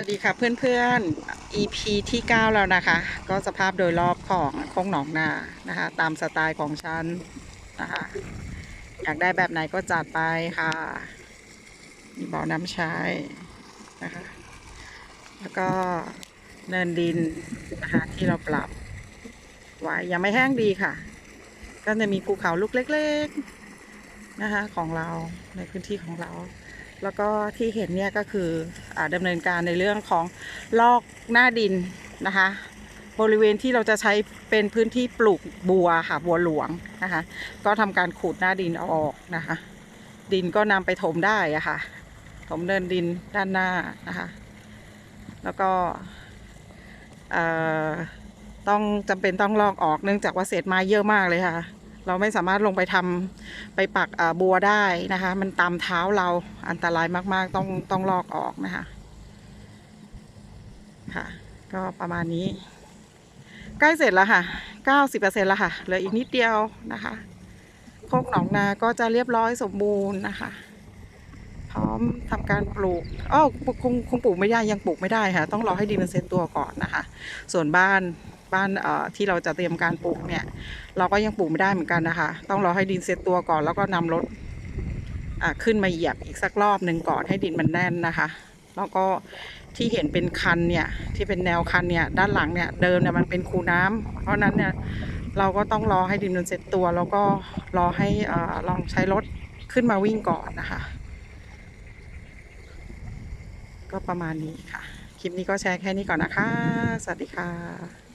วัสดีค่ะเพื่อนๆ EP ที่ 9 แล้วนะคะ ก็สภาพโดยรอบของโค้งหนองนานะคะ ตามสไตล์ของฉันนะคะ อยากได้แบบไหนก็จัดไปค่ะ มีบ่อน้ำใช้นะคะ แล้วก็เนินดินนะคะที่เราปรับไว้ยังไม่แห้งดีค่ะ ก็จะมีภูเขาลูกเล็กๆนะคะของเราในพื้นที่ของเรา แล้วก็ที่เห็นเนี่ยก็คืออดำเนินการในเรื่องของลอกหน้าดินนะคะ บริเวณที่เราจะใช้เป็นพื้นที่ปลูกบัวค่ะบัวหลวงนะคะ ก็ทำการขูดหน้าดินออกนะคะ ดินก็นำไปถมได้อะค่ะ ถมเดินดินด้านหน้านะคะ แล้วก็ต้องจำเป็นต้องลอกออกเนื่องจากว่าเศษไม้เยอะมากเลยค่ะ เราไม่สามารถลงไปทำไปปักบัวได้นะคะ มันตามเท้าเราอันตรายมาก ๆ ต้องต้องลอกออกนะคะ ค่ะ ก็ประมาณนี้ ใกล้เสร็จแล้วค่ะ90%แล้วค่ะ เหลืออีกนิดเดียวนะคะโคกหนองนาก็จะเรียบร้อยสมบูรณ์นะคะ พร้อมทำการปลูกอ้าวคงคงปลูกไม่ได้ยังปลูกไม่ได้ค่ะ ต้องรอให้ดินมันเซ็ตตัวก่อนนะคะ ส่วนบ้าน บ้านที่เราจะเตรียมการปลูกเนี่ย เราก็ยังปลูกไม่ได้เหมือนกันนะคะ ต้องรอให้ดินเซตตัวก่อนแล้วก็นำรถขึ้นมาเหยียบอีกสักรอบหนึ่งก่อนให้ดินมันแน่นนะคะแล้วก็ที่เห็นเป็นคันเนี่ยที่เป็นแนวคันเนี่ยด้านหลังเนี่ยเดิมเนี่ยมันเป็นคูน้ำเพราะนั้นเนี่ยเราก็ต้องรอให้ดินมันเซ็ตตัว แล้วก็รอให้อลองใช้รถขึ้นมาวิ่งก่อนนะคะ ก็ประมาณนี้ค่ะ คลิปนี้ก็แชร์แค่นี้ก่อนนะคะ สวัสดีค่ะ